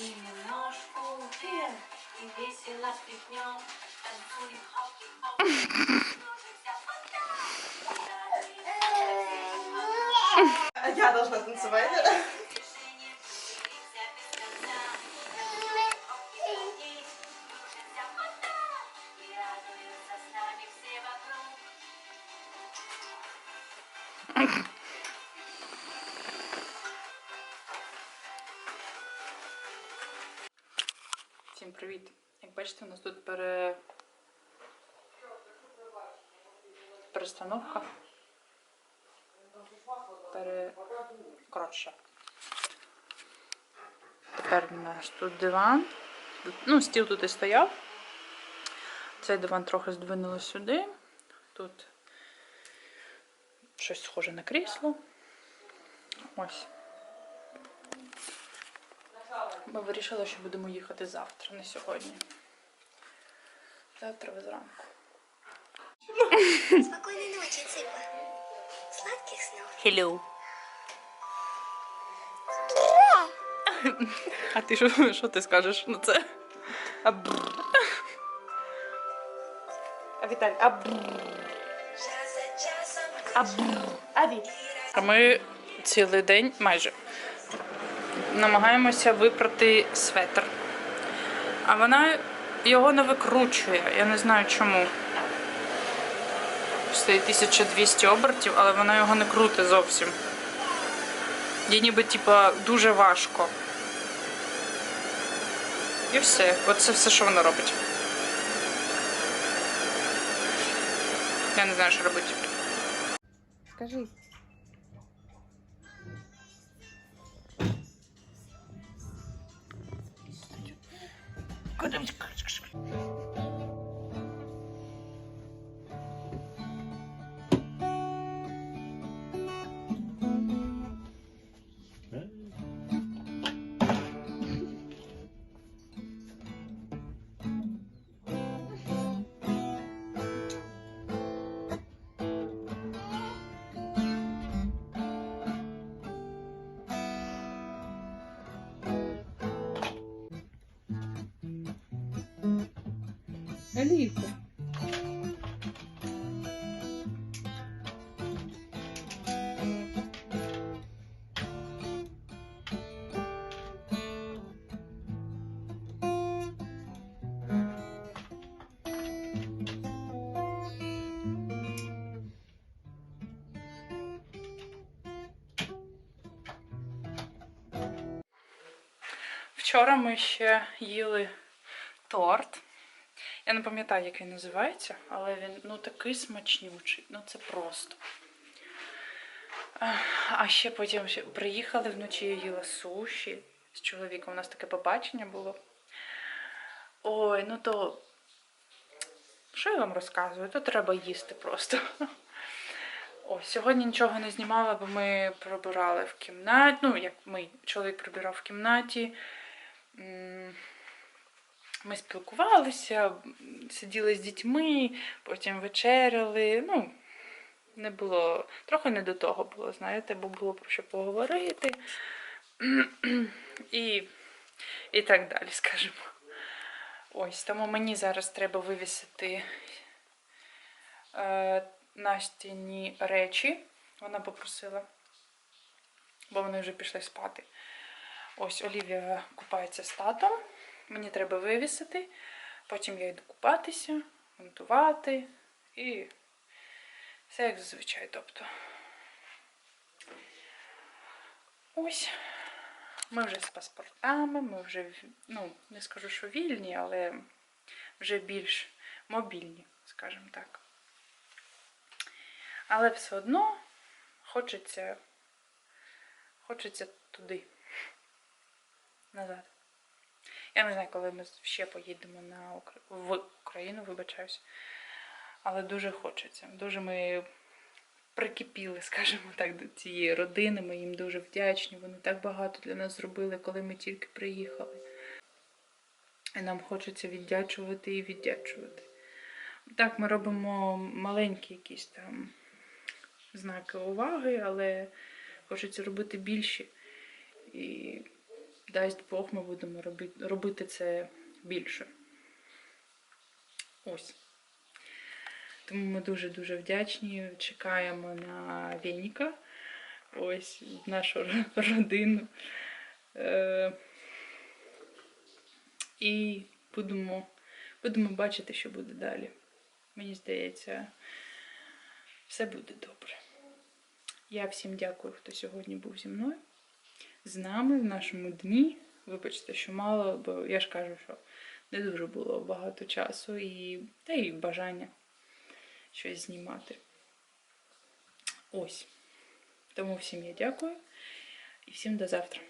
Немножко вверх и весело стряхнем, танцуем хоп-хоп. Я должна танцевать. Mm-hmm. Всім привіт! Як бачите, у нас тут пере... перестановка. Пере... Коротше. Тепер у нас тут диван. Ну, стіл тут і стояв. Цей диван трохи здвинули сюди. Тут щось схоже на крісло. Ось. Ми вирішили, що будемо їхати завтра, не сьогодні. Завтра зранку. Спокойной ночи, Цыпа. Сладких снов. Hello. А ти що, що ти скажеш на це? А Віталь, абр. Час за часом А ми цілий день майже намагаємося випрати светр. А вона його не викручує. Я не знаю чому. Стоїть 1200 обертів, але вона його не крутить зовсім. Їй ніби типа дуже важко. І все. Оце все, що вона робить. Я не знаю, що робити. Скажи. Hadi çık çık çık. Аліса. Вчора ми ще їли торт. Я не пам'ятаю, як він називається, але він ну такий смачнючий. Ну це просто. А ще потім приїхали вночі, я їла суші з чоловіком. У нас таке побачення було. Ой, ну то. Що я вам розказую? То треба їсти просто. Ось, сьогодні нічого не знімала, бо ми прибирали в кімнаті. Ну, як ми, чоловік прибирав в кімнаті. Ми спілкувалися, сиділи з дітьми, потім вечеряли. Ну, не було, трохи не до того було, знаєте, бо було про що поговорити. І, і так далі, скажімо. Ось, тому мені зараз треба вивісити е, Настіні речі. Вона попросила, бо вони вже пішли спати. Ось Олівія купається з татом. Мені треба вивісити. Потім я йду купатися, монтувати і все як зазвичай. Тобто. Ось. Ми вже з паспортами, ми вже, ну, не скажу, що вільні, але вже більш мобільні, скажімо так. Але все одно хочеться, хочеться туди, назад. Я не знаю, коли ми ще поїдемо на Укра... в Україну, вибачаюсь. Але дуже хочеться. Дуже ми прикипіли, скажімо так, до цієї родини. Ми їм дуже вдячні. Вони так багато для нас зробили, коли ми тільки приїхали. І нам хочеться віддячувати і віддячувати. Так, ми робимо маленькі якісь там знаки уваги, але хочеться робити більші. І дасть Бог, ми будемо робити, робити це більше. Ось. Тому ми дуже-дуже вдячні. Чекаємо на Веніка. Ось нашу родину. Е, і будемо, будемо бачити, що буде далі. Мені здається, все буде добре. Я всім дякую, хто сьогодні був зі мною, з нами в нашому дні. Вибачте, що мало, бо я ж кажу, що не дуже було багато часу і, та й бажання щось знімати. Ось. Тому всім я дякую і всім до завтра.